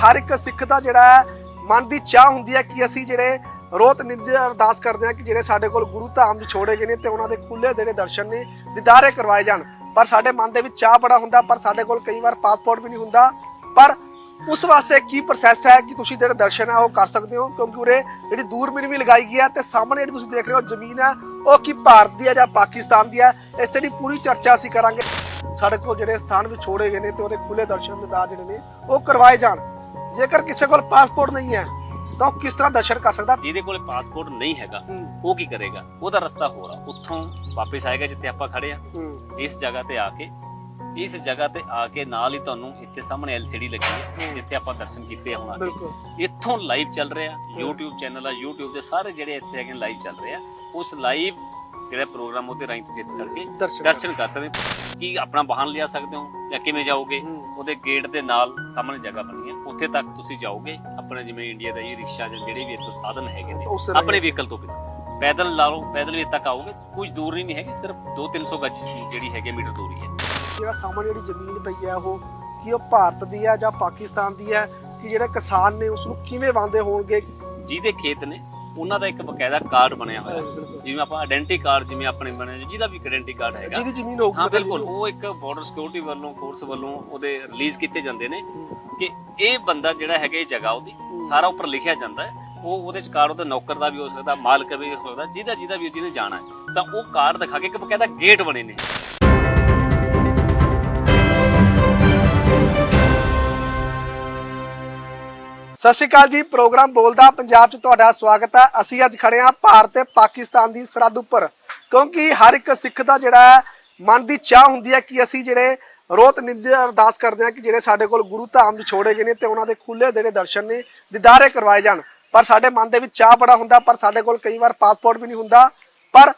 ਹਰ ਇੱਕ ਸਿੱਖ ਦਾ ਜਿਹੜਾ ਹੈ, ਮਨ ਦੀ ਚਾਹ ਹੁੰਦੀ ਹੈ ਕਿ ਅਸੀਂ ਜਿਹੜੇ ਰੋਤ ਨਿੰਦੇ ਅਰਦਾਸ ਕਰਦੇ ਹਾਂ ਕਿ ਜਿਹੜੇ ਸਾਡੇ ਕੋਲ ਗੁਰੂ ਧਾਮ ਵਿਛੋੜੇ ਗਏ ਨੇ ਤੇ ਉਹਨਾਂ ਦੇ ਖੁੱਲੇ ਜਿਹੜੇ ਦਰਸ਼ਨ ਨੇ, ਦੀਦਾਰੇ ਕਰਵਾਏ ਜਾਣ। ਪਰ ਸਾਡੇ ਮਨ ਦੇ ਵਿੱਚ ਚਾਹ ਬੜਾ ਹੁੰਦਾ, ਪਰ ਸਾਡੇ ਕੋਲ ਕਈ ਵਾਰ ਪਾਸਪੋਰਟ ਵੀ ਨਹੀਂ ਹੁੰਦਾ। ਪਰ ਉਸ ਵਾਸਤੇ ਕੀ ਪ੍ਰੋਸੈਸ ਹੈ ਕਿ ਤੁਸੀਂ ਜਿਹੜੇ ਦਰਸ਼ਨ ਹੈ, ਉਹ ਕਰ ਸਕਦੇ ਹੋ, ਕਿਉਂਕਿ ਉਰੇ ਜਿਹੜੀ ਦੂਰਬੀਨ ਵੀ ਲਗਾਈ ਗਈ ਹੈ ਤੇ ਸਾਹਮਣੇ ਜਿਹੜੀ ਤੁਸੀਂ ਦੇਖ ਰਹੇ ਹੋ ਜ਼ਮੀਨ ਹੈ, ਉਹ ਕੀ ਭਾਰਤ ਦੀ ਹੈ ਜਾਂ ਪਾਕਿਸਤਾਨ ਦੀ ਹੈ, ਇਸ ਦੀ ਪੂਰੀ ਚਰਚਾ ਅਸੀਂ ਕਰਾਂਗੇ। ਸਾਡੇ ਕੋਲ ਜਿਹੜੇ ਸਥਾਨ ਵੀ ਛੋੜੇ ਗਏ ਨੇ ਤੇ ਉਹਦੇ ਖੁੱਲੇ ਦਰਸ਼ਨ ਦਿਦਾਰ ਜਿਹੜੇ ਨੇ, ਉਹ ਕਰਵਾਏ ਜਾਣ। ਜੇਕਰ ਕਿਸੇ ਕੋਲ ਪਾਸਪੋਰਟ ਨਹੀਂ ਹੈ ਤਾਂ ਉਹ ਕਿਸ ਤਰ੍ਹਾਂ ਦਰਸ਼ਨ ਕਰ ਸਕਦਾ? ਜਿਹਦੇ ਕੋਲੇ ਪਾਸਪੋਰਟ ਨਹੀਂ ਹੈਗਾ ਉਹ ਕੀ ਕਰੇਗਾ? ਉਹਦਾ ਰਸਤਾ ਹੋਰ ਆ। ਉੱਥੋਂ ਵਾਪਸ ਆਏਗਾ ਜਿੱਥੇ ਆਪਾਂ ਖੜੇ ਆ। ਇਸ ਜਗ੍ਹਾ ਤੇ ਆ ਕੇ ਇਸ ਜਗ੍ਹਾ ਤੇ ਆ ਕੇ ਨਾਲ ਹੀ ਤੁਹਾਨੂੰ ਇੱਥੇ ਸਾਹਮਣੇ LCD ਲੱਗੀ ਹੈ। ਜਿੱਥੇ ਆਪਾਂ ਦਰਸ਼ਨ ਕੀਤੇ ਹੁਣ ਆ ਕੇ ਇੱਥੋਂ ਲਾਈਵ ਚੱਲ ਰਿਹਾ YouTube ਚੈਨਲ ਆ YouTube ਦੇ ਸਾਰੇ ਜਿਹੜੇ ਇੱਥੇ ਹੈਗੇ ਲਾਈਵ ਚੱਲ ਰਹੇ ਉਸ ਲਾਈਵ ਜਿਹੜਾ ਪ੍ਰੋਗਰਾਮ ਉਹਦੇ ਰਾਹੀਂ ਤੁਸੀਂ ਇੱਥੇ ਕਰਕੇ ਦਰਸ਼ਨ ਕਰ ਸਕਦੇ ਹੋ। ਕੀ ਆਪਣਾ ਵਾਹਨ ਲਿਆ ਸਕਦੇ ਹੋ ਜਾਂ ਕਿਵੇਂ ਜਾਓਗੇ? ਹੂੰ। ਉਹਦੇ ਗੇਟ ਦੇ ਨਾਲ ਸਾਹਮਣੇ ਜਗ੍ਹਾ ਬਣੀ ਹੈ। ਉੱਥੇ ਤੱਕ ਤੁਸੀਂ ਜਾਓਗੇ। ਆਪਣੇ ਜਿਵੇਂ ਇੰਡੀਆ ਦਾ ਇਹ ਰਿਕਸ਼ਾ ਜਾਂ ਜਿਹੜੇ ਵੀ ਇੱਥੇ ਸਾਧਨ ਹੈਗੇ ਨੇ ਤਾਂ ਉਸ ਰਾਹੀਂ- ਆਪਣੇ ਵਹੀਕਲ ਤੋਂ ਬਿਨਾਂ। ਪੈਦਲ ਲਾ ਲਓ ਪੈਦਲ ਵੀ ਇੱਥੇ ਤੱਕ ਆਓਗੇ ਕੁਝ ਦੂਰ ਨਹੀਂ ਹੈਗੀ ਸਿਰਫ 2-300 ਗੱਜ ਜਿਹੜੀ ਹੈਗੀ ਮੀਟਰ ਦੂਰੀ ਹੈ। ਜਿਹੜਾ ਸਾਹਮਣੇ ਜਿਹੜੀ ਜ਼ਮੀਨ ਪਈ ਹੈ ਉਹ ਕੀ ਉਹ ਭਾਰਤ ਦੀ ਹੈ ਜਾਂ ਪਾਕਿਸਤਾਨ ਦੀ ਹੈ? ਕਿ ਜਿਹੜੇ ਕਿਸਾਨ ਨੇ ਉਸ ਨੂੰ ਕਿਵੇਂ ਵਾਂਦੇ ਹੋਣਗੇ? ਜਿਹਦੇ ਖੇਤ ਨੇ ਉਹਨਾਂ ਦਾ ਇੱਕ ਬਕਾਇਦਾ ਕਾਰਡ ਬਣਿਆ ਹੋਇਆ। ਜਿਵੇਂ ਆਪਾਂ ਆਇਡੈਂਟੀ ਕਾਰਡ ਜਿਵੇਂ ਆਪਣੇ ਬਣਿਆ ਜਿਹਦਾ ਵੀ ਆਇਡੈਂਟੀ ਕਾਰਡ ਹੈਗਾ। ਜਿਹਦੀ ਜ਼ਮੀਨ ਹੋਊਗੀ ਹਾਂ ਬਿਲਕੁਲ ਉਹ ਇੱਕ ਬਾਰਡਰ ਸਿਕਿਉਰਿਟੀ ਵੱਲੋਂ ਫੋਰਸ ਵੱਲੋਂ ਉਹਦੇ ਰਿਲੀਜ਼ ਕੀਤੇ ਜਾਂਦੇ ਨੇ ਕਿ ਇਹ ਬੰਦਾ ਜਿਹੜਾ ਹੈਗਾ ਇਹ ਜਗ੍ਹਾ ਉਹਦੀ ਸਾਰਾ ਉੱਪਰ ਲਿਖਿਆ ਜਾਂਦਾ ਹੈ। ਉਹ ਉਹਦੇ ਚ ਕਾਰਡ ਉਹਦਾ ਨੌਕਰ ਦਾ ਵੀ ਹੋ ਸਕਦਾ ਮਾਲਕ ਵੀ ਹੋ ਸਕਦਾ ਜਿਹਦਾ ਜਿਹਦਾ ਵੀ ਜਿਹਨੇ ਜਾਣਾ ਤਾਂ ਉਹ ਕਾਰਡ ਦਿਖਾ ਕੇ ਇੱਕ ਬਕਾਇਦਾ ਗੇਟ ਬਣੇ ਨੇ। ਸਤਿ ਸ਼੍ਰੀ ਅਕਾਲ ਜੀ, ਪ੍ਰੋਗਰਾਮ ਬੋਲਦਾ ਪੰਜਾਬ 'ਚ ਤੁਹਾਡਾ ਸਵਾਗਤ ਹੈ। ਅਸੀਂ ਅੱਜ ਖੜੇ ਹਾਂ ਭਾਰਤ ਤੇ ਪਾਕਿਸਤਾਨ ਦੀ ਸਰਹੱਦ ਉੱਪਰ, ਕਿਉਂਕਿ ਹਰ ਇੱਕ ਸਿੱਖ ਦਾ ਜਿਹੜਾ ਹੈ, ਮਨ ਦੀ ਚਾਹ ਹੁੰਦੀ ਹੈ ਕਿ ਅਸੀਂ ਜਿਹੜੇ ਰੋਤ ਨਿੰਦੇ ਅਰਦਾਸ ਕਰਦੇ ਹਾਂ ਕਿ ਜਿਹੜੇ ਸਾਡੇ ਕੋਲ ਗੁਰੂ ਧਾਮ ਵਿਛੋੜੇ ਗਏ ਨੇ ਤੇ ਉਹਨਾਂ ਦੇ ਖੁੱਲੇ ਜਿਹੜੇ ਦਰਸ਼ਨ ਨੇ, ਦੀਦਾਰੇ ਕਰਵਾਏ ਜਾਣ। ਪਰ ਸਾਡੇ ਮਨ ਦੇ ਵਿੱਚ ਚਾਹ ਬੜਾ ਹੁੰਦਾ, ਪਰ ਸਾਡੇ ਕੋਲ ਕਈ ਵਾਰ ਪਾਸਪੋਰਟ ਵੀ ਨਹੀਂ ਹੁੰਦਾ। ਪਰ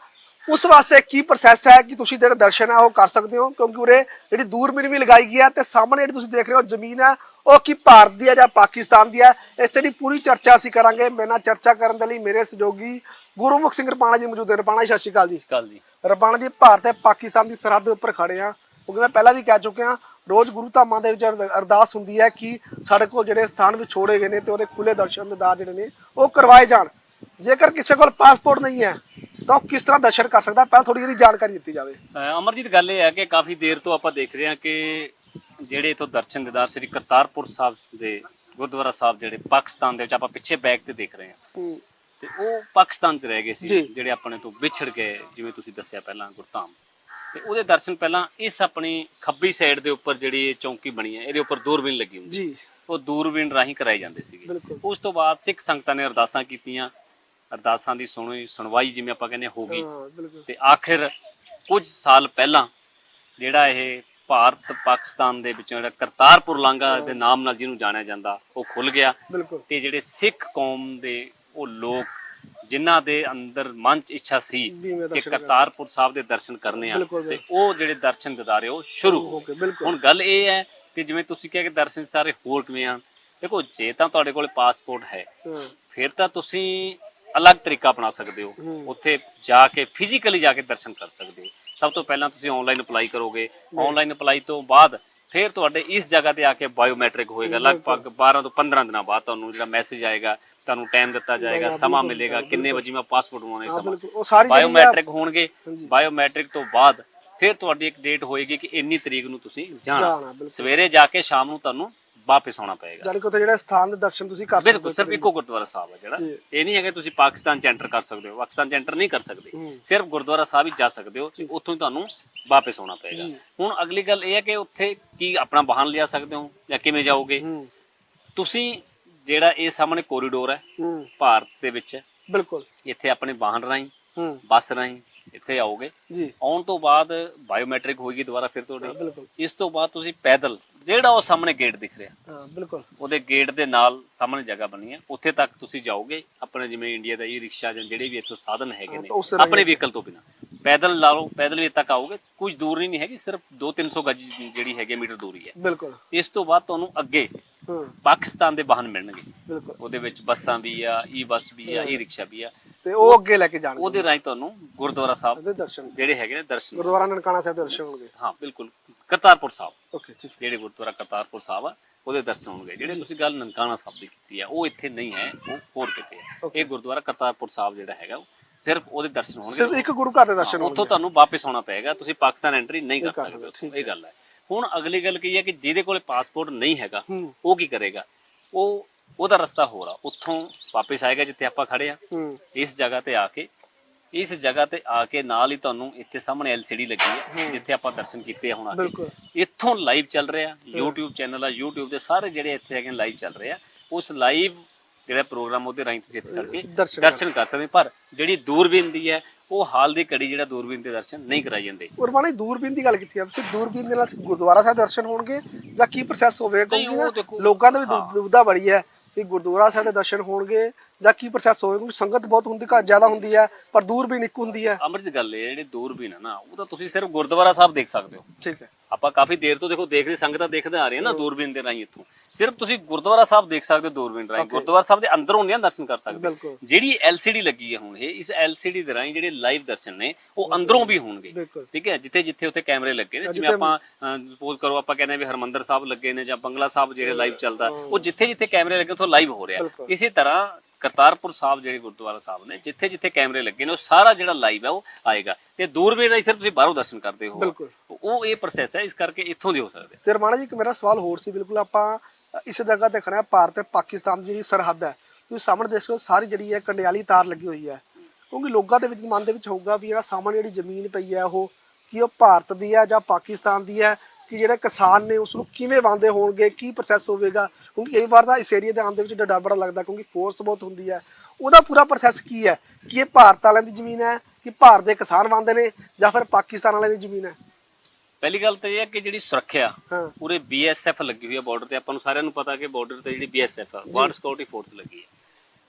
ਉਸ ਵਾਸਤੇ ਕੀ ਪ੍ਰੋਸੈਸ ਹੈ ਕਿ ਤੁਸੀਂ ਜਿਹੜੇ ਦਰਸ਼ਨ ਹੈ ਉਹ ਕਰ ਸਕਦੇ ਹੋ, ਕਿਉਂਕਿ ਉਰੇ ਜਿਹੜੀ ਦੂਰਬੀਨ ਵੀ ਲਗਾਈ ਗਈ ਹੈ ਤੇ ਸਾਹਮਣੇ ਜਿਹੜੀ ਤੁਸੀਂ ਦੇਖ ਰਹੇ ਹੋ ਜ਼ਮੀਨ ਹੈ ਉਹ ਕੀ ਭਾਰਤ ਦੀ ਹੈ ਜਾਂ ਪਾਕਿਸਤਾਨ ਦੀ ਹੈ ਇਸ ਦੀ ਪੂਰੀ ਚਰਚਾ ਅਸੀਂ ਕਰਾਂਗੇ ਮੇਰੇ ਨਾਲ ਚਰਚਾ ਕਰਨ ਦੇ ਲਈ ਮੇਰੇ ਸਹਿਯੋਗੀ ਗੁਰਮੁਖ ਸਿੰਘ ਰਪਾਣਾ ਜੀ ਮੌਜੂਦ ਨੇ। ਰਪਾਣਾ ਜੀ ਸਤਿ ਸ਼੍ਰੀ ਅਕਾਲ ਜੀ। ਕੱਲ ਦੀ ਰਪਾਣਾ ਜੀ ਭਾਰਤ ਤੇ ਪਾਕਿਸਤਾਨ ਦੀ ਸਰਹੱਦ ਉੱਪਰ ਖੜੇ ਆ ਕਿਉਂਕਿ ਮੈਂ ਪਹਿਲਾਂ ਵੀ ਕਹਿ ਚੁੱਕਿਆ ਰੋਜ਼ ਗੁਰੂ ਧਾਮਾਂ ਦੇ ਵਿੱਚ ਅਰਦ- ਅਰਦਾਸ ਹੁੰਦੀ ਹੈ ਕਿ ਸਾਡੇ ਕੋਲ ਜਿਹੜੇ ਸਥਾਨ ਵਿਛੋੜੇ ਗਏ ਨੇ ਤੇ ਉਹਦੇ ਖੁੱਲੇ ਦਰਸ਼ਨ ਦਿਦਾਰ ਜਿਹੜੇ ਨੇ ਉਹ ਕਰਵਾਏ ਜਾਣ। ਜੇਕਰ ਕਿਸੇ ਕੋਲ ਪਾਸਪੋਰਟ ਨਹੀਂ ਹੈ ਤਾਂ ਉਹ ਕਿਸ ਤਰ੍ਹਾਂ ਦਰਸ਼ਨ ਕਰ ਸਕਦਾ? ਪਹਿਲਾਂ ਥੋੜੀ ਜਿਹੀ ਜਾਣਕਾਰੀ ਦਿੱਤੀ ਜਾਵੇ। ਅਮਰਜੀਤ ਗੱਲ ਇਹ ਹੈ ਕਿ ਕਾਫੀ ਦੇਰ ਤੋਂ ਆਪਾਂ ਦੇਖ ਰਹੇ ਹਾਂ ਕਿ ਜਿਹੜੇ ਇਥੋਂ ਦਰਸ਼ਨ ਦਿਦਾਰ ਸ੍ਰੀ ਕਰਤਾਰਪੁਰ ਸਾਹਿਬ ਦੇ ਗੁਰਦੁਆਰਾ ਸਾਹਿਬ ਜਿਹੜੇ ਪਾਕਿਸਤਾਨ ਦੇ ਵਿੱਚ ਆਪਾਂ ਪਿੱਛੇ ਬੈਕ ਤੇ ਦੇਖ ਰਹੇ ਹਾਂ। ਤੇ ਉਹ ਪਾਕਿਸਤਾਨ 'ਚ ਰਹਿ ਗਏ ਸੀ। ਜਿਹੜੇ ਆਪਣੇ ਤੋਂ ਵਿਛੜ ਗਏ ਜਿਵੇਂ ਤੁਸੀਂ ਦੱਸਿਆ ਪਹਿਲਾਂ ਗੁਰਧਾਮ। ਤੇ ਉਹਦੇ ਦਰਸ਼ਨ ਪਹਿਲਾਂ ਇਸ ਆਪਣੀ ਖੱਬੀ ਸਾਈਡ ਦੇ ਉੱਪਰ ਜਿਹੜੀ ਇਹ ਚੌਂਕੀ ਬਣੀ ਹੈ ਇਹਦੇ ਉੱਪਰ ਦੂਰਬੀਨ ਲੱਗੀ ਹੁੰਦੀ ਜੀ। ਉਹ ਦੂਰਬੀਨ ਰਾਹੀਂ ਕਰਾਏ ਜਾਂਦੇ ਸੀਗੇ। ਬਿਲਕੁਲ। ਉਸ ਤੋਂ ਬਾਅਦ ਸਿੱਖ ਸੰਗਤਾਂ ਨੇ ਅਰਦਾਸਾਂ ਕੀਤੀਆਂ। ਅਰਦਾਸਾਂ ਦੀ ਸੁਣੀ ਸੁਣਵਾਈ ਜਿਵੇਂ ਆਪਾਂ ਕਹਿੰਦੇ ਹਾਂ ਗਈ। ਤੇ ਆਖਿਰ ਕੁਝ ਸਾਲ ਪਹਿਲਾਂ ਜਿਹੜਾ ਇਹ ਭਾਰਤ ਪਾਕਿਸਤਾਨ ਦੇ ਵਿੱਚੋਂ ਜਿਹੜਾ ਕਰਤਾਰਪੁਰ ਲਾਂਘਾ ਦੇ ਨਾਮ ਨਾਲ ਜਿਹਨੂੰ ਜਾਣਿਆ ਜਾਂਦਾ ਉਹ ਖੁੱਲ ਗਿਆ। ਬਿਲਕੁਲ। ਤੇ ਜਿਹੜੇ ਸਿੱਖ ਕੌਮ ਦੇ ਉਹ ਲੋਕ ਜਿਨ੍ਹਾਂ ਦੇ ਅੰਦਰ ਮਨ ਚ ਇੱਛਾ ਸੀ ਵੀ ਮੈਂ ਕਿ ਦਰਸ਼ਨ ਕਰਾਂ। ਕਰਤਾਰਪੁਰ ਸਾਹਿਬ ਦੇ ਦਰਸ਼ਨ ਕਰਨੇ ਆ ਬਿਲਕੁਲ, ਤੇ ਉਹ ਜਿਹੜੇ ਦਰਸ਼ਨ ਦਿਦਾਰੇ ਉਹ ਸ਼ੁਰੂ। ਹੋ ਬਿਲਕੁਲ। ਹੁਣ ਗੱਲ ਇਹ ਹੈ ਕਿ ਜਿਵੇਂ ਤੁਸੀਂ ਕਿਹਾ ਕਿ ਦਰਸ਼ਨ ਸਾਰੇ ਹੋਰ ਕਿਵੇਂ ਆ ਦੇਖੋ ਜੇ ਤਾਂ ਤੁਹਾਡੇ ਕੋਲ ਪਾਸਪੋਰਟ ਹੈ ਹਾਂ। ਫਿਰ ਤਾਂ ਤੁਸੀਂ ਅਲੱਗ ਤਰੀਕਾ ਅਪਣਾ ਸਕਦੇ ਹੋ। ਹੂੰ। ਉੱਥੇ ਜਾ ਕੇ ਫਿਜ਼ੀਕਲੀ ਜਾ ਕੇ ਦਰਸ਼ਨ ਕਰ ਸਕਦੇ ਹੋ। ਸਭ ਤੋਂ ਪਹਿਲਾਂ ਤੁਸੀਂ ਆਨਲਾਈਨ ਅਪਲਾਈ ਕਰੋਗੇ। ਆਨਲਾਈਨ ਅਪਲਾਈ ਤੋਂ ਬਾਅਦ ਫਿਰ ਤੁਹਾਡੇ ਇਸ ਜਗ੍ਹਾ ਤੇ ਆ ਕੇ ਬਾਇਓਮੈਟ੍ਰਿਕ ਹੋਏਗਾ। ਲਗਭਗ 12 ਤੋਂ 15 ਦਿਨਾਂ ਬਾਅਦ ਤੁਹਾਨੂੰ ਜਿਹੜਾ ਮੈਸੇਜ ਆਏਗਾ ਤੁਹਾਨੂੰ ਟਾਈਮ ਦਿੱਤਾ ਜਾਏਗਾ ਸਮਾਂ ਮਿਲੇਗਾ ਕਿੰਨੇ ਵਜੇ ਮੈਂ ਪਾਸਪੋਰਟ ਬਣਾਉਣਾ ਹਾਂ ਸਮਾਂ। ਬਾਇਓਮੈਟ੍ਰਿਕ ਹੋਣਗੇ। ਬਾਇਓਮੈਟ੍ਰਿਕ ਤੋਂ ਬਾਅਦ ਫਿਰ ਤੁਹਾਡੀ ਇੱਕ ਡੇਟ ਹੋਏਗੀ ਕਿ ਇੰਨੀ ਤਰੀਕ ਨੂੰ ਤੁਸੀਂ ਜਾਣਾ। ਸਵੇਰੇ ਜਾ ਕੇ ਸ਼ਾਮ ਨੂੰ ਤੁਹਾਨੂੰ ਵਾਪਸ ਆਉਣਾ ਪਏਗਾ। ਜਾਣੀ ਕਿ ਉੱਥੇ ਜਿਹੜੇ ਸਥਾਨ ਦੇ ਦਰਸ਼ਨ ਤੁਸੀਂ ਕਰ ਸਕਦੇ ਬਿਲਕੁਲ ਸਿਰਫ ਇੱਕੋ ਗੁਰਦੁਆਰਾ ਸਾਹਿਬ ਹੈ ਜਿਹੜਾ। ਜੀ। ਇਹ ਨਹੀਂ ਹੈ ਕਿ ਤੁਸੀਂ ਪਾਕਿਸਤਾਨ ਚ ਐਂਟਰ ਕਰ ਸਕਦੇ ਹੋ ਪਾਕਿਸਤਾਨ ਚ ਐਂਟਰ ਨਹੀਂ ਕਰ ਸਕਦੇ। ਹੂੰ। ਸਿਰਫ ਗੁਰਦੁਆਰਾ ਸਾਹਿਬ ਹੀ ਜਾ ਸਕਦੇ ਹੋ ਤੇ ਉੱਥੋਂ ਹੀ ਤੁਹਾਨੂੰ ਵਾਪਸ ਆਉਣਾ ਪਏਗਾ। ਜੀ। ਹੁਣ ਅਗਲੀ ਗੱਲ ਇਹ ਹੈ ਕਿ ਉੱਥੇ ਕੀ ਆਪਣਾ ਵਾਹਨ ਲਿਆ ਸਕਦੇ ਹੋ ਜਾਂ ਕਿਵੇਂ ਜਾਓਗੇ? ਹੂੰ। ਤੁਸੀਂ ਜਿਹੜਾ ਇਹ ਸਾਹਮਣੇ ਕੋਰੀਡੋਰ ਹੈ ਹੂੰ। ਭਾਰਤ ਦੇ ਵਿੱਚ ਬਿਲਕੁਲ। ਇੱਥੇ ਆਪਣੇ ਵਾਹਨ ਰਾਹੀਂ ਹੂੰ। ਬੱਸ ਰਾਹੀਂ ਇੱਥੇ ਆਓਗੇ। ਜੀ। ਆਉਣ ਤੋਂ ਬਾਅਦ ਬਾਇਓਮੈਟ੍ਰਿਕ ਹੋਏਗੀ ਦੁਬਾਰਾ ਫਿਰ ਹਾਂ, ਤੁਹਾਡੀ। ਬਿਲਕੁਲ। ਇਸ ਤੋਂ ਬਾਅਦ ਤੁਸੀਂ ਪੈਦਲ ਜਿਹੜਾ ਉਹ ਸਾਹਮਣੇ ਗੇਟ ਦਿਖ ਰਿਹਾ। ਹਾਂ ਬਿਲਕੁਲ। ਉਹਦੇ ਗੇਟ ਦੇ ਨਾਲ ਸਾਹਮਣੇ ਜਗ੍ਹਾ ਬਣੀ ਹੈ ਉੱਥੇ ਤੱਕ ਤੁਸੀਂ ਜਾਓਗੇ ਆਪਣੇ ਜਿਵੇਂ ਇੰਡੀਆ ਦਾ ਇਹ ਰਿਕਸ਼ਾ ਜਾਂ ਜਿਹੜੇ ਵੀ ਇੱਥੋਂ ਸਾਧਨ ਹੈਗੇ ਨੇ ਆਪਣੇ ਵਹੀਕਲ ਤੋਂ ਬਿਨਾ। ਪੈਦਲ ਲਾ ਲਓ ਪੈਦਲ ਵੀ ਤੱਕ ਆਓਗੇ ਕੁਝ ਦੂਰ ਨਹੀਂ ਹੈਗੀ ਸਿਰਫ 2-300 ਗੱਜ ਜਿਹੜੀ ਹੈਗੀ ਮੀਟਰ ਦੂਰੀ ਹੈ। ਬਿਲਕੁਲ। ਇਸ ਤੋਂ ਬਾਅਦ ਤੁਹਾਨੂੰ ਅੱਗੇ ਪਾਕਿਸਤਾਨ ਦੇ ਵਾਹਨ ਮਿਲਣਗੇ। ਬਿਲਕੁਲ। ਉਹਦੇ ਵਿੱਚ ਬੱਸਾਂ ਵੀ ਆ ਈ ਬੱਸ ਵੀ ਆ ਈ ਰਿਕਸ਼ਾ ਵੀ ਆ। ਤੇ ਉਹ ਅੱਗੇ ਲੈ ਕੇ ਜਾਣਗੇ। ਉਹਦੇ ਰਾਹੀਂ ਤੁਹਾਨੂੰ ਗੁਰਦੁਆਰਾ ਸਾਹਿਬ ਉਹਦੇ ਦਰਸ਼ਨ। ਜਿਹੜੇ ਹੈਗੇ ਨੇ ਦਰਸ਼ਨ ਗੁਰਦੁਆਰਾ ਨਨਕਾਣਾ ਸਾਹਿਬ ਦੇ ਦਰਸ਼ਨ ਹੋਣਗੇ। ਹਾਂ ਬਿਲਕੁਲ। ਕਰਤਾਰਪੁਰ ਸਾਹਿਬ। ਓਕੇ ਠੀਕ ਜਿਹੜੇ ਗੁਰਦੁਆਰਾ ਕਰਤਾਰਪੁਰ ਸਾਹਿਬ ਆ ਉਹਦੇ ਦਰਸ਼ਨ ਹੋਣਗੇ ਜਿਹੜੇ ਤੁਸੀਂ ਗੱਲ ਨਨਕਾਣਾ ਸਾਹਿਬ ਦੀ ਕੀਤੀ ਹੈ ਉਹ ਇੱਥੇ ਨਹੀਂ ਹੈ ਉਹ ਹੋਰ ਕਿਤੇ ਹੈ. ਇਹ ਗੁਰਦੁਆਰਾ ਕਰਤਾਰਪੁਰ ਸਾਹਿਬ ਜਿਹੜਾ ਹੈਗਾ ਉਹ ਸਿਰਫ ਉਹਦੇ ਦਰਸ਼ਨ ਹੋਣਗੇ। ਸਿਰਫ ਇੱਕ ਗੁਰੂ ਘਰ ਦੇ ਦਰਸ਼ਨ ਹਾਂ, ਉੱਥੋਂ ਹੋਣਗੇ। ਤੁਹਾਨੂੰ ਵਾਪਸ ਆਉਣਾ ਪਏਗਾ ਤੁਸੀਂ ਪਾਕਿਸਤਾਨ ਐਂਟਰੀ ਨਹੀਂ ਕਰ ਸਕਦੇ, ਇਹ ਗੱਲ ਹੈ। ਹੁਣ ਅਗਲੀ ਗੱਲ ਕੀ ਹੈ ਕਿ ਜਿਹਦੇ ਕੋਲੇ ਪਾਸਪੋਰਟ ਨਹੀਂ ਹੈਗਾ ਉਹ ਕੀ ਕਰੇਗਾ? ਉਹ ਉਹਦਾ ਰਸਤਾ ਹੋਰ ਆ। ਉੱਥੋਂ ਵਾਪਸ ਆਏਗਾ ਜਿੱਥੇ ਆਪਾਂ ਖੜੇ ਆ। ਇਸ ਜਗ੍ਹਾ ਤੇ ਆ ਕੇ ਇਸ ਜਗ੍ਹਾ ਤੇ ਆ ਕੇ ਨਾਲ ਹੀ ਤੁਹਾਨੂੰ ਇੱਥੇ ਸਾਹਮਣੇ LCD ਲੱਗੀ ਹੈ ਜਿੱਥੇ ਆਪਾਂ ਦਰਸ਼ਨ ਕੀਤੇ ਹੁਣ ਆ ਕੇ। ਇੱਥੋਂ ਲਾਈਵ ਚੱਲ ਰਿਹਾ YouTube ਚੈਨਲ ਆ YouTube ਦੇ ਸਾਰੇ ਜਿਹੜੇ ਇੱਥੇ ਹੈਗੇ ਲਾਈਵ ਚੱਲ ਰਹੇ ਆ ਉਸ ਲਾਈਵ ਜਿਹੜਾ ਪ੍ਰੋਗਰਾਮ ਉਹਦੇ ਰਾਹੀਂ ਤੁਸੀਂ ਇੱਥੇ ਕਰਕੇ ਦਰਸ਼ਨ ਕਰ- ਸਕਦੇ ਪਰ ਜਿਹੜੀ ਦੂਰਬੀਨ ਦੀ ਹੈ ਉਹ ਹਾਲ ਦੀ ਘੜੀ ਜਿਹੜਾ ਦੂਰਬੀਨ ਦੇ ਦਰਸ਼ਨ ਨਹੀਂ ਕਰਾਈ ਜਾਂਦੇ। ਔਰ ਮਾਨੇ ਦੂਰਬੀਨ ਦੀ ਗੱਲ ਕੀਤੀ ਆ ਸਿਰਫ ਦੂਰਬੀਨ ਦੇ ਨਾਲ ਗੁਰਦੁਆਰਾ ਸਾਹਿਬ ਦਰਸ਼ਨ ਹੋਣਗੇ ਜਾਂ ਕੀ ਪ੍ਰੋਸੈਸ ਹੋਵੇਗਾ? ਕਿਉਂਕਿ ਲੋਕਾਂ ਦੇ ਵੀ ਦੁ- ਦੁਵਿਧਾ ਬੜੀ ਹੈ। ਕਿ ਗੁਰਦੁਆਰਾ ਸਾਹਿਬ ਦੇ ਦਰਸ਼ਨ ਹੋਣਗੇ ਜਾਂ ਕੀ ਪ੍ਰੋਸੈਸ ਹੋਵੇਗਾ ਕਿਉਂਕਿ ਸੰਗਤ ਬਹੁਤ ਹੁੰਦੀ ਘੱਟ ਜ਼ਿਆਦਾ ਹੁੰਦੀ ਹੈ ਪਰ ਦੂਰਬੀਨ ਇੱਕ ਹੁੰਦੀ ਹੈ। ਅੰਮ੍ਰਿਤ ਗੱਲ ਹੈ ਜਿਹੜੀ ਦੂਰਬੀਨ ਹੈ ਨਾ ਉਹ ਤਾਂ ਤੁਸੀਂ ਸਿਰਫ ਗੁਰਦੁਆਰਾ ਸਾਹਿਬ ਦੇਖ ਸਕਦੇ ਹੋ। ਠੀਕ ਹੈ। ਆਪਾਂ ਕਾਫੀ ਦੇਰ ਤੋਂ ਦੇਖੋ ਦੇਖਦੇ ਸੰਗਤਾਂ ਦੇਖਦੇ ਆ ਰਹੇ ਨਾ ਦੂਰਬੀਨ ਦੇ ਰਾਹੀਂ ਇੱਥੋਂ। ਸਿਰਫ ਤੁਸੀਂ ਗੁਰਦੁਆਰਾ ਸਾਹਿਬ ਦੇਖ ਸਕਦੇ ਹੋ ਦੂਰਬੀਨ ਰਾਹੀਂ। ਗੁਰਦੁਆਰਾ ਸਾਹਿਬ ਦੇ ਅੰਦਰ ਹੁੰਦੇ ਆ ਦਰਸ਼ਨ ਕਰ ਸਕਦੇ। ਹੋ। ਜਿਹੜੀ LCD ਲੱਗੀ ਹੈ ਹੁਣ ਇਹ ਇਸ LCD ਦੇ ਰਾਹੀਂ ਜਿਹੜੇ ਲਾਈਵ ਦਰਸ਼ਨ ਨੇ ਉਹ ਅੰਦਰੋਂ ਵੀ ਹੋਣਗੇ। ਠੀਕ ਹੈ? ਜਿੱਥੇ ਜਿੱਥੇ ਉੱਥੇ ਕੈਮਰੇ ਲੱਗੇ ਨੇ ਜਿਵੇਂ ਆਪਾਂ ਸਪੋਜ਼ ਕਰੋ ਆਪਾਂ ਕਹਿੰਦੇ ਆ ਵੀ ਹਰਮੰਦਰ ਸਾਹਿਬ ਲੱਗੇ ਨੇ ਜਾਂ ਬੰਗਲਾ ਸਾਹਿਬ ਜਿਹੜੇ ਲਾਈਵ ਚੱਲਦਾ ਉਹ ਜਿੱਥੇ ਜਿੱਥੇ ਕੈਮਰੇ ਲੱਗੇ ਉੱਥੋਂ ਲਾਈਵ ਹੋ ਰਿਹਾ। ਇਸੇ ਤਰ੍ਹਾਂ ਕਰਤਾਰਪੁਰ ਸਾਹਿਬ ਜਿਹੜੇ ਗੁਰਦੁਆਰਾ ਸਾਹਿਬ ਨੇ ਜਿੱਥੇ ਜਿੱਥੇ ਕੈਮਰੇ ਲੱਗੇ ਨੇ ਉਹ ਸਾਰਾ ਜਿਹੜਾ ਲਾਈਵ ਹੈ ਉਹ ਆਏਗਾ। ਤੇ ਦੂਰਬੀਨ ਰਾਹੀਂ ਸਿਰਫ ਤੁਸੀਂ ਬਾਹਰੋਂ ਦਰਸ਼ਨ ਕਰਦੇ ਹੋ। ਬਿਲਕੁਲ। ਉਹ ਇਹ ਪ੍ਰੋਸੈਸ ਹੈ ਇਸ ਕਰਕੇ ਇੱਥੋਂ ਦੀ ਹੋ ਸਕਦੇ ਤੇ ਰਮਾਣਾ ਜੀ ਇੱਕ ਮੇਰਾ ਸਵਾਲ ਹੋਰ ਸੀ ਬਿਲਕੁਲ ਆਪਾਂ ਇਸ ਜਗ੍ਹਾ ਤੇ ਖੜਾ ਭਾਰਤ ਤੇ ਪਾਕਿਸਤਾਨ ਦੀ ਜਿਹੜੀ ਸਰਹੱਦ ਹੈ ਤੁਸੀਂ ਸਾਹਮਣੇ ਦੇਖ ਸਕਦੇ ਹੋ ਸਾਰੀ ਜਿਹੜੀ ਹੈ ਕੰਡਿਆਲੀ ਤਾਰ ਲੱਗੀ ਹੋਈ ਹੈ। ਕਿਉਂਕਿ ਲੋਕਾਂ ਦੇ ਵਿੱਚ ਮਨ ਦੇ ਵਿੱਚ ਹੋਊਗਾ ਵੀ ਜਿਹੜਾ ਸਾਹਮਣੇ ਜਿਹੜੀ ਜ਼ਮੀਨ ਪਈ ਹੈ ਉਹ ਕੀ ਉਹ ਭਾਰਤ ਦੀ ਹੈ ਜਾਂ ਪਾਕਿਸਤਾਨ ਦੀ ਹੈ? ਕਿ ਜਿਹੜੇ ਕਿਸਾਨ ਨੇ ਉਸ ਨੂੰ ਕਿਵੇਂ ਵਾਂਦੇ ਹੋਣਗੇ ਕੀ ਪ੍ਰੋਸੈਸ ਹੋਵੇਗਾ? ਕਿਉਂਕਿ ਕਈ ਵਾਰ ਤਾਂ ਇਸ ਏਰੀਆ ਦੇ ਆਉਣ ਦੇ ਵਿੱਚ ਡਰ ਬੜਾ ਲੱਗਦਾ ਕਿਉਂਕਿ ਫੋਰਸ ਬਹੁਤ ਹੁੰਦੀ ਹੈ। ਉਹਦਾ ਪੂਰਾ ਪ੍ਰੋਸੈਸ ਕੀ ਹੈ? ਕਿ ਇਹ ਭਾਰਤ ਵਾਲਿਆਂ ਦੀ ਜ਼ਮੀਨ ਹੈ ਕਿ ਭਾਰਤ ਦੇ ਕਿਸਾਨ ਵਾਂਦੇ ਨੇ ਜਾਂ ਫਿਰ ਪਾਕਿਸਤਾਨ ਵਾਲਿਆਂ ਦੀ ਜ਼ਮੀਨ ਹੈ? ਪਹਿਲੀ ਗੱਲ ਤਾਂ ਇਹ ਹੈ ਕਿ ਜਿਹੜੀ ਸੁਰੱਖਿਆ ਪੂਰੇ BSF ਲੱਗੀ ਹੋਈ ਹੈ ਬਾਰਡਰ ਤੇ। ਆਪਾਂ ਨੂੰ ਸਾਰਿਆਂ ਨੂੰ ਪਤਾ ਕਿ ਬਾਰਡਰ ਤੇ ਜਿਹੜੀ BSF ਹੈ ਬਾਰਡਰ ਸਿਕਿਉਰਿਟੀ ਫੋਰਸ ਲੱਗੀ ਹੈ।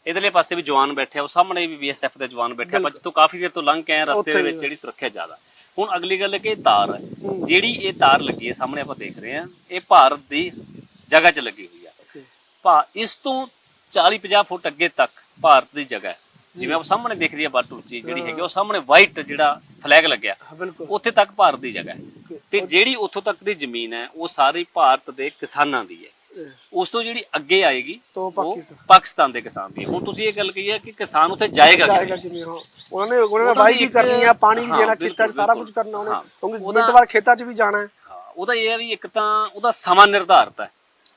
ਇਧਰਲੇ ਪਾਸੇ ਵੀ ਜਵਾਨ ਬੈਠੇ ਆ ਉਹ ਸਾਹਮਣੇ ਵੀ BSF ਦੇ ਜਵਾਨ ਬੈਠੇ ਆ ਆਪਾਂ ਜਿੱਥੋਂ ਕਾਫੀ ਦੇਰ ਤੋਂ ਲੰਘ ਕੇ ਆਏ ਰਸਤੇ ਦੇ ਵਿੱਚ ਜਿਹੜੀ ਸੁਰੱਖਿਆ ਜ਼ਿਆਦਾ। ਹੁਣ ਅਗਲੀ ਗੱਲ ਹੈ ਕਿ ਇਹ ਤਾਰ ਹੈ। ਜਿਹੜੀ ਇਹ ਤਾਰ ਲੱਗੀ ਹੈ ਸਾਹਮਣੇ ਆਪਾਂ ਦੇਖ ਰਹੇ ਹਾਂ ਇਹ ਭਾਰਤ ਦੀ ਜਗ੍ਹਾ 'ਚ ਲੱਗੀ ਹੋਈ ਹੈ ਭਾ ਇਸ ਤੋਂ 40 50 ਫੁੱਟ ਅੱਗੇ ਤੱਕ ਭਾਰਤ ਦੀ ਜਗ੍ਹਾ ਜਿਵੇਂ ਆਪ ਸਾਹਮਣੇ ਦਿਖ ਰਹੀ ਹੈ ਬੱਟ ਉੱਚੀ ਜਿਹੜੀ ਹੈਗੀ ਉਹ ਸਾਹਮਣੇ ਵਾਈਟ ਜਿਹੜਾ ਫਲੈਗ ਲੱਗਿਆ। ਉੱਥੇ ਤੱਕ ਭਾਰਤ ਦੀ ਜਗ੍ਹਾ ਤੇ ਜਿਹੜੀ ਉੱਥੋਂ ਤੱਕ ਦੀ ਜ਼ਮੀਨ ਹੈ ਉਹ ਸਾਰੀ ਭਾਰਤ ਦੇ ਕਿਸਾਨਾਂ ਦੀ ਹੈ। ਉਸ ਤੋਂ ਜਿਹੜੀ ਅੱਗੇ ਆਏਗੀ ਉਹ ਪਾਕਿਸਤਾਨ। ਦੇ ਕਿਸਾਨ ਦੀ ਹੈ। ਹੁਣ ਤੁਸੀਂ ਇਹ ਗੱਲ ਕਹੀ ਹੈ ਕਿ ਕਿਸਾਨ ਉੱਥੇ ਜਾਏਗਾ ਕਿਵੇਂ? ਜਾਏਗਾ ਕਿਵੇਂ? ਹਾਂ। ਉਹਨਾਂ ਨੇ ਉਹਨਾਂ ਨੇ ਉਹਦਾ ਵਾਈ ਵੀ ਵੀ ਇੱਕ- ਕਰਨੀ ਆ ਪਾਣੀ ਵੀ ਹਾਂ, ਦੇਣਾ ਬਿਲਕੁਲ, ਖੇਤਾਂ 'ਚ ਸਾਰਾ ਬਿਲਕੁਲ। ਕੁਝ ਕਰਨਾ ਉਹਨੇ। ਹਾਂ। ਕਿਉਂਕਿ ਉਹਦਾ- ਮਿੰਟ ਬਾਅਦ ਖੇਤਾਂ 'ਚ ਵੀ ਜਾਣਾ ਹੈ। ਹਾਂ, ਉਹਦਾ ਇਹ ਹੈ ਵੀ ਇੱਕ ਤਾਂ ਉਹਦਾ ਸਮਾਂ ਨਿਰਧਾਰਤ ਹੈ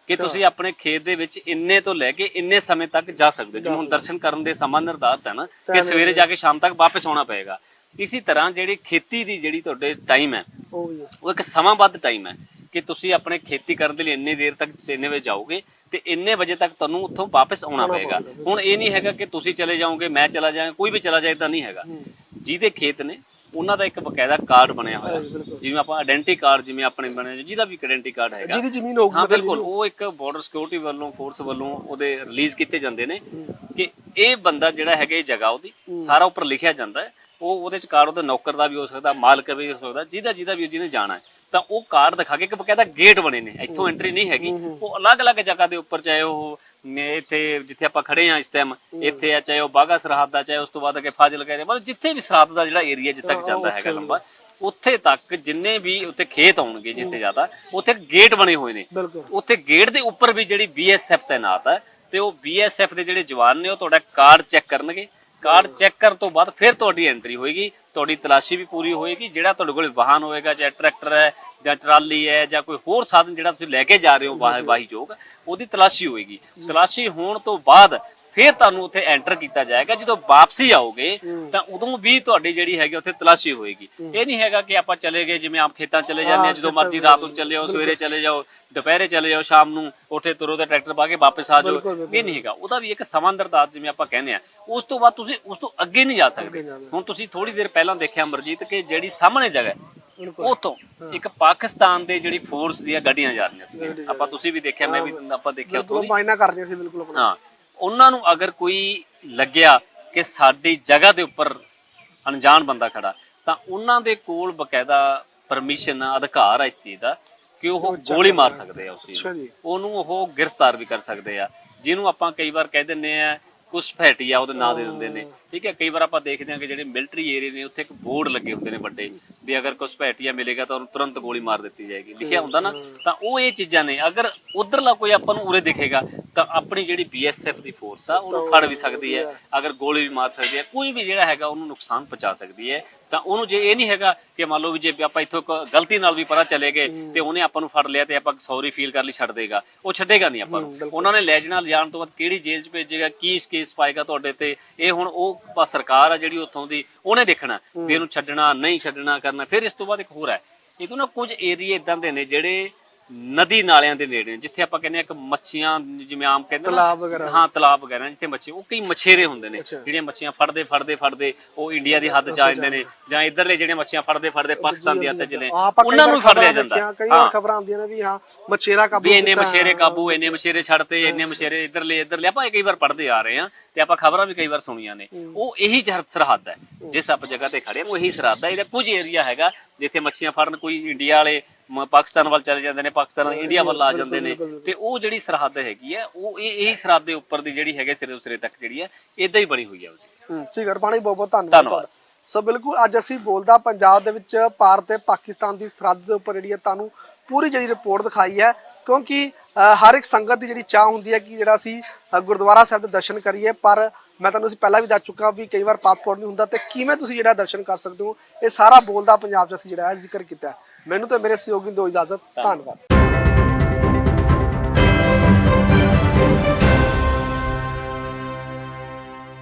ਕਿ ਤੁਸੀਂ ਆਪਣੇ ਖੇਤ ਦੇ ਵਿੱਚ ਇੰਨੇ ਤੋਂ ਲੈ ਕੇ ਇੰਨੇ ਸਮੇਂ ਤੱਕ ਜਾ ਸਕਦੇ ਹੋ। ਜਿਵੇਂ ਹੁਣ ਦਰਸ਼ਨ ਕਰਨ ਦੇ ਸਮਾਂ ਨਿਰਧਾਰਤ ਹੈ ਨਾ ਕਿ ਸਵੇਰੇ ਜਾ ਕੇ ਸ਼ਾਮ ਤੱਕ ਵਾਪਸ ਆਉਣਾ ਪਏਗਾ। ਇਸੇ ਤਰ੍ਹਾਂ ਜਿਹੜੀ ਖੇਤੀ ਦੀ ਜਿਹੜੀ ਤੁਹਾਡੇ ਟਾਈਮ ਹੈ ਉਹ ਵੀ ਹੈ। ਉਹ ਇੱਕ ਸਮਾਂਬੱਧ ਟਾਈਮ ਹੈ। ਕਿ ਤੁਸੀਂ ਆਪਣੇ ਖੇਤੀ ਕਰਨ ਦੇ ਲਈ ਇੰਨੇ ਦੇਰ ਤੱਕ ਇੰਨੇ ਵਜੇ ਜਾਓਗੇ ਤੇ ਇੰਨੇ ਵਜੇ ਤੱਕ ਤੁਹਾਨੂੰ ਉੱਥੋਂ ਵਾਪਸ ਆਉਣਾ ਪਏਗਾ। ਹੁਣ ਇਹ ਨਹੀਂ ਹੈਗਾ ਕਿ ਤੁਸੀਂ ਚਲੇ ਜਾਓਗੇ ਮੈਂ ਚਲਾ ਜਾਵਾਂ ਕੋਈ ਵੀ ਚਲਾ ਜਾਏ ਤਾਂ ਨਹੀਂ ਹੈਗਾ। ਜਿਹਦੇ ਖੇਤ ਨੇ ਉਹਨਾਂ ਦਾ ਇੱਕ ਬਕਾਇਦਾ ਕਾਰਡ ਬਣਿਆ ਹੋਇਆ। ਜਿਵੇਂ ਆਪਾਂ ਆਇਡੈਂਟੀ ਕਾਰਡ ਜਿਵੇਂ ਆਪਣੇ ਬਣੇ ਜਿਹਦਾ ਵੀ ਆਇਡੈਂਟੀ ਕਾਰਡ ਹੈਗਾ। ਜਿਹਦੀ ਜ਼ਮੀਨ ਹੋਊਗੀ ਹਾਂ ਬਿਲਕੁਲ ਉਹ ਇੱਕ ਬਾਰਡਰ ਸਿਕਿਉਰਿਟੀ ਵੱਲੋਂ ਫੋਰਸ ਵੱਲੋਂ ਉਹਦੇ ਰਿਲੀਜ਼ ਕੀਤੇ ਜਾਂਦੇ ਨੇ ਕਿ ਇਹ ਬੰਦਾ ਜਿਹੜਾ ਹੈਗਾ ਇਹ ਜਗ੍ਹਾ ਉਹਦੀ ਸਾਰਾ ਉੱਪਰ ਲਿਖਿਆ ਜਾਂਦਾ ਹੈ। ਉਹ ਉਹਦੇ ਚ ਕਾਰਡ ਉਹਦਾ ਨੌਕਰ ਦਾ ਵੀ ਹੋ ਸਕਦਾ ਮਾਲਕ ਵੀ ਹੋ ਸਕਦਾ ਜਿਹਦਾ ਜਿਹਦਾ ਵੀ ਜਿਹਨੇ ਜਾਣਾ ਹੈ। ਤਾਂ ਉਹ ਕਾਰਡ ਦਿਖਾ ਕੇ ਇੱਕ ਬਕਾਇਦਾ ਗੇਟ ਬਣੇ ਨੇ ਇੱਥੋਂ ਐਂਟਰੀ ਨਹੀਂ ਹੈਗੀ। ਉਹ ਅਲੱਗ-ਅਲੱਗ ਜਗ੍ਹਾ ਦੇ ਉੱਪਰ ਚਾਹੇ ਉਹ ਇੱਥੇ ਜਿੱਥੇ ਆਪਾਂ ਖੜੇ ਆ ਇਸ ਟਾਈਮ ਇੱਥੇ ਆ ਚਾਹੇ ਉਹ ਬਾਗਾ ਸਰਹੱਦ ਦਾ ਚਾਹੇ ਉਸ ਤੋਂ ਬਾਅਦ ਅੱਗੇ ਫਾਜ਼ਿਲ ਕਹੇ ਮਤਲਬ ਜਿੱਥੇ ਵੀ ਸਰਹੱਦ ਦਾ ਜਿਹੜਾ ਏਰੀਆ ਜਿੱਥੇ ਤੱਕ ਜਾਂਦਾ ਹੈਗਾ ਲੰਬਾ ਉੱਥੇ ਤੱਕ ਜਿੰਨੇ ਵੀ ਉੱਥੇ ਖੇਤ ਆਉਣਗੇ ਜਿੱਥੇ ਜ਼ਿਆਦਾ ਉੱਥੇ ਗੇਟ ਬਣੇ ਹੋਏ ਨੇ। ਉੱਥੇ ਗੇਟ ਦੇ ਉੱਪਰ ਵੀ ਜਿਹੜੀ BSF ਤਾਇਨਾਤ ਹੈ ਤੇ ਉਹ BSF ਦੇ ਜਿਹੜੇ ਜਵਾਨ ਨੇ ਉਹ ਤੁਹਾਡਾ ਕਾਰਡ ਚੈੱਕ ਕਰਨਗੇ। ਕਾਰਡ ਚੈੱਕ ਕਰਨ ਤੋਂ ਬਾਅਦ ਫਿਰ ਤੁਹਾਡੀ ਐਂਟਰੀ ਹੋਏਗੀ। ਤੁਹਾਡੀ ਤਲਾਸ਼ੀ ਵੀ ਪੂਰੀ ਹੋਏਗੀ, ਜਿਹੜਾ ਤੁਹਾਡੇ ਕੋਲ ਵਾਹਨ ਹੋਏਗਾ, ਜਾਂ ਟਰੈਕਟਰ ਹੈ, ਜਾਂ ਟਰਾਲੀ ਹੈ, ਜਾਂ ਕੋਈ ਹੋਰ ਸਾਧਨ ਜਿਹੜਾ ਤੁਸੀਂ ਲੈ ਕੇ ਜਾ ਰਹੇ ਹੋ, ਵਾਹ- ਵਾਹੀਯੋਗ ਉਹਦੀ ਤਲਾਸ਼ੀ ਹੋਏਗੀ। ਤਲਾਸ਼ੀ ਹੋਣ ਤੋਂ ਬਾਅਦ ਫਿਰ ਤੁਹਾਨੂੰ ਉੱਥੇ ਐਂਟਰ ਕੀਤਾ ਜਾਏਗਾ। ਜਦੋਂ ਵਾਪਸੀ ਆਓਗੇ ਤਾਂ ਉਦੋਂ ਵੀ ਤੁਹਾਡੀ ਜਿਹੜੀ ਹੈਗੀ ਉੱਥੇ ਤਲਾਸ਼ੀ ਹੋਏਗੀ। ਇਹ ਨਹੀਂ ਹੈਗਾ ਕਿ ਆਪਾਂ ਚਲੇ ਗਏ ਜਿਵੇਂ ਆਪ ਖੇਤਾਂ ਚਲੇ ਜਾਂਦੇ ਆ ਜਦੋਂ ਮਰਜ਼ੀ ਰਾਤ ਨੂੰ ਚੱਲੇ ਜਾਓ ਸਵੇਰੇ ਚਲੇ ਜਾਓ ਦੁਪਹਿਰੇ ਚਲੇ ਜਾਓ ਸ਼ਾਮ ਨੂੰ ਉੱਥੇ ਤੁਰੋ ਤੇ ਟਰੈਕਟਰ ਪਾ ਕੇ ਵਾਪਸ ਆ ਜਾਓ। ਇਹ ਨਹੀਂ ਹੈਗਾ। ਉਹਦਾ ਵੀ ਇੱਕ ਸਮਾਂ ਨਿਰਧਾਰਤ ਜਿਵੇਂ ਆਪਾਂ ਕਹਿੰਦੇ ਆ। ਉਸ ਤੋਂ ਬਾਅਦ ਤੁਸੀਂ ਉਸ ਤੋਂ ਅੱਗੇ ਨਹੀਂ ਜਾ ਸਕਦੇ। ਹੁਣ ਤੁਸੀਂ ਥੋੜੀ ਦੇਰ ਪਹਿਲਾਂ ਦੇਖਿਆ ਅਮਰਜੀਤ ਕਿ ਜਿਹੜੀ ਸਾਹਮਣੇ ਜਗ੍ਹਾ ਹੈ ਬਿਲਕੁਲ। ਉਤੋਂ ਇੱਕ ਪਾਕਿਸਤਾਨ ਦੇ ਜਿਹੜੀ ਫੋਰਸ ਦੀਆਂ ਗੱਡੀਆਂ ਜਾ ਰਹੀਆਂ ਸੀ। ਆਪਾਂ ਤੁਸੀਂ ਵੀ ਦੇਖਿਆ ਮੈਂ ਵੀ ਆਪਾਂ ਦੇਖਿਆ ਉੱਥੋਂ ਦੀ। ਮਾਇਨਾ ਕਰ ਰਹੀਆਂ ਸੀ ਬਿਲਕੁਲ ਹਾਂ। ਉਹਨਾਂ ਨੂੰ ਅਗਰ ਕੋਈ ਲੱਗਿਆ ਕਿ ਸਾਡੀ ਜਗ੍ਹਾ ਦੇ ਉੱਪਰ ਅਣਜਾਣ ਬੰਦਾ ਖੜਾ ਤਾਂ ਉਹਨਾਂ ਦੇ ਕੋਲ ਬਕਾਇਦਾ ਪਰਮਿਸ਼ਨ ਅਧਿਕਾਰ ਹੈ ਇਸ ਚੀਜ਼ ਦਾ ਕਿ ਉਹ ਗੋਲੀ ਮਾਰ ਸਕਦੇ ਆ ਉਸ ਚੀਜ਼ ਨੂੰ। ਉਹਨੂੰ ਉਹ ਗ੍ਰਿਫਤਾਰ ਵੀ ਕਰ ਸਕਦੇ ਆ। ਜਿਹਨੂੰ ਆਪਾਂ ਕਈ ਵਾਰ ਕਹਿ ਦਿੰਨੇ ਆ ਕੁਸਫੈਟੀਆ ਉਹਦੇ ਨਾਂ ਦੇ ਦਿੰਦੇ ਨੇ। ਠੀਕ ਹੈ ਕਈ ਵਾਰ ਆਪਾਂ ਦੇਖਦੇ ਹਾਂ ਕਿ ਜਿਹੜੇ ਮਿਲਟਰੀ ਏਰੀਆ ਨੇ ਉੱਥੇ ਇੱਕ ਬੋਰਡ ਲੱਗੇ ਹੁੰਦੇ ਨੇ ਵੱਡੇ ਵੀ ਅਗਰ ਘੁਸਪੈਠੀਆ ਮਿਲੇਗਾ ਤਾਂ ਉਹਨੂੰ ਤੁਰੰਤ ਗੋਲੀ ਮਾਰ ਦਿੱਤੀ ਜਾਏਗੀ। ਲਿਖਿਆ ਹੁੰਦਾ ਨਾ ਤਾਂ ਉਹ ਇਹ ਚੀਜ਼ਾਂ ਨੇ ਅਗਰ ਉਧਰਲਾ ਕੋਈ ਆਪਾਂ ਨੂੰ ਉਰੇ ਦਿਖੇਗਾ ਤਾਂ ਆਪਣੀ ਜਿਹੜੀ ਬੀਐਸਐਫ ਦੀ ਫੋਰਸ ਆ ਉਹਨੂੰ ਫੜ ਵੀ ਸਕਦੀ ਹੈ ਅਗਰ ਗੋਲੀ ਵੀ ਮਾਰ ਸਕਦੀ ਹੈ ਕੋਈ ਵੀ ਜਿਹੜਾ ਹੈਗਾ ਉਹਨੂੰ ਨੁਕਸਾਨ ਪਹੁੰਚਾ ਸਕਦੀ ਹੈ ਤਾਂ ਉਹਨੂੰ ਜੇ ਇਹ ਨਹੀਂ ਹੈਗਾ ਕਿ ਮੰਨ ਲਓ ਵੀ ਜੇ ਆਪਾਂ ਇੱਥੋਂ ਗਲਤੀ ਨਾਲ ਵੀ ਪਤਾ ਚਲੇ ਗਏ ਤੇ ਉਹਨੇ ਆਪਾਂ ਨੂੰ ਫੜ ਲਿਆ ਤੇ ਆਪਾਂ ਸੌਰੀ ਫੀਲ ਕਰ ਲਈ ਛੱਡ ਦੇਗਾ। ਉਹ ਛੱਡੇਗਾ ਨਹੀਂ ਆਪਾਂ ਨੂੰ। ਉਹਨਾਂ ਨੇ ਲੈ ਜਾਣਾ ਲਿਜਾਣ ਤੋਂ ਬਾਅਦ ਕਿਹੜੀ ਜੇਲ੍ਹ 'ਚ ਭੇਜੇਗਾ ਕੀ ਕੇਸ ਪਾਏਗਾ ਤੁਹਾਡੇ ਤੇ ਇਹ ਹੁਣ ਉਹ ਪ- ਸਰਕਾਰ ਆ ਜਿਹੜੀ ਉੱਥੋਂ ਦੀ ਉਹਨੇ ਦੇਖਣਾ। ਵੀ ਇਹਨੂੰ ਛੱਡਣਾ ਨਹੀਂ ਛੱਡਣਾ ਕਰਨਾ ਫਿਰ ਇਸ ਤੋਂ ਬਾਅਦ ਇੱਕ ਹੋਰ ਹੈ। ਇਹ ਤੋਂ ਨਾ ਕੁਝ ਏਰੀਏ ਇਦਾਂ ਦੇ ਨੇ ਜਿਹੜੇ ਨਦੀ ਨਾਲਿਆਂ ਦੇ ਨੇੜੇ ਨੇ, ਜਿੱਥੇ ਆਪਾਂ ਕਹਿੰਦੇ ਆ ਕਿ ਮੱਛੀਆਂ ਜਿਵੇਂ ਆਮ ਕਹਿੰਦੇ ਨਾ ਤਲਾਬ ਵਗੈਰਾ। ਹਾਂ ਤਲਾਬ ਵਗੈਰਾ ਜਿੱਥੇ ਮੱਛੀ ਉਹ ਕਈ ਮਛੇਰੇ ਹੁੰਦੇ ਨੇ ਅੱਛਾ। ਜਿਹੜੀਆਂ ਮੱਛੀਆਂ ਫੜਦੇ ਫੜਦੇ ਫੜਦੇ ਉਹ ਇੰਡੀਆ ਦੀ ਹੱਦ ਚ ਆ ਜਾਂਦੇ ਨੇ ਜਾਂ ਇਧਰਲੇ ਜਿਹੜੇ ਮੱਛੀਆਂ ਫੜਦੇ ਫੜਦੇ ਪਾਕਿਸਤਾਨ ਦੀ ਹੱਦ ਚ ਨੇ ਹਾਂ, ਆਪਾਂ ਕਈ ਉਹਨਾਂ ਨੂੰ ਵਾਰ ਫੜ ਲਿਆ ਖਬਰਾਂ ਜਾਂਦਾ। ਦੇਖੀਆਂ, ਕਈ ਵਾਰ ਹਾਂ। ਖਬਰਾਂ ਆਉਂਦੀਆਂ ਨੇ ਵੀ ਹਾਂ ਮਛੇਰਾ ਕਾਬੂ ਵੀ ਇੰਨੇ ਕੀਤਾ, ਮਛੇਰੇ ਕਾਬੂ ਇੰਨੇ ਮਛੇਰੇ ਛੱਡਤੇ ਇੰਨੇ ਮਛੇਰੇ ਇਧਰਲੇ ਇਧਰਲੇ ਆਪਾਂ ਇਹ ਕਈ ਵਾਰ ਪੜਦੇ ਆ ਰਹੇ ਆ ਤੇ ਆਪਾਂ ਖਬਰਾਂ ਵੀ ਕਈ ਵਾਰ ਸੁਣੀਆਂ ਨੇ। ਉਹ ਇਹੀ ਜਹਰ ਸਰਹੱਦ ਹੈ ਜਿਸ ਆਪ ਜਗ੍ਹਾ ਤੇ ਖੜੇ ਉਹ ਇਹੀ ਸਰਹੱਦ ਹੈ ਇਹਦਾ ਕੁਝ ਏਰੀਆ ਹੈਗਾ ਜਿੱਥੇ ਮੱਛੀਆਂ ਫੜਨ ਕੋਈ ਇੰਡੀਆ ਵਾਲੇ ਮ- ਪਾਕਿਸਤਾਨ ਵੱਲ ਚਲੇ ਜਾਂਦੇ ਨੇ ਪਾਕਿਸਤਾਨ ਇੰਡੀਆ ਵੱਲ ਆ ਜਾਂਦੇ ਨੇ। ਤੇ ਉਹ ਜਿਹੜੀ ਸਰਹੱਦ ਹੈਗੀ ਹੈ ਉਹ ਇਹ ਇਹੀ ਸਰਹੱਦ ਦੇ ਉੱਪਰ ਦੀ ਜਿਹੜੀ ਹੈਗੇ ਸਿਰੇ ਤੋਂ ਸਿਰੇ ਤੱਕ ਜਿਹੜੀ ਹੈ ਇਦਾਂ ਹੀ ਬਣੀ ਹੋਈ ਹੈ ਉਹਦੀ ਹੂੰ ਠੀਕ ਹੈ ਰਪਾਣੀ ਬਹੁਤ ਬਹੁਤ ਧੰਨਵਾਦ ਧੰਨਵਾਦ। ਤੁਹਾਡਾ। ਸੋ ਬਿਲਕੁਲ ਅੱਜ ਅਸੀਂ ਬੋਲਦਾ ਪੰਜਾਬ ਦੇ ਵਿੱਚ ਭਾਰਤ ਤੇ ਪਾਕਿਸਤਾਨ ਦੀ ਸਰਹੱਦ ਦੇ ਉੱਪਰ ਜਿਹੜੀ ਹੈ ਤੁਹਾਨੂੰ ਪੂਰੀ ਜਿਹੜੀ ਰਿਪੋਰਟ ਦਿਖਾਈ ਹੈ। ਕਿਉਂਕਿ ਹਰ ਇੱਕ ਸੰਗਤ ਦੀ ਜਿਹੜੀ ਚਾਹ ਹੁੰਦੀ ਹੈ ਕਿ ਜਿਹੜਾ ਅਸੀਂ ਗੁਰਦੁਆਰਾ ਸਾਹਿਬ ਦੇ ਦਰਸ਼ਨ ਕਰੀਏ। ਪਰ ਮੈਂ ਤੁਹਾਨੂੰ ਅਸੀਂ ਪਹਿਲਾਂ ਵੀ ਦੱਸ ਚੁੱਕਾ ਵੀ ਕਈ ਵਾਰ ਪਾਸਪੋਰਟ ਨਹੀਂ ਹੁੰਦਾ। ਤੇ ਕਿਵੇਂ ਤੁਸੀਂ ਜਿਹੜਾ ਦਰਸ਼ਨ ਕਰ ਸਕਦੇ ਹੋ ਇਹ ਸਾਰਾ ਬੋਲਦਾ ਪੰਜਾਬ 'ਚ ਅਸੀਂ ਜਿਹੜਾ ਹੈ ਜ਼ਿਕਰ ਕੀਤਾ ਹੈ। ਮੈਨੂੰ ਤੇ ਮੇਰੇ ਸਹਿਯੋਗੀ ਨੂੰ ਦਿਓ ਇਜਾਜ਼ਤ ਧੰਨਵਾਦ।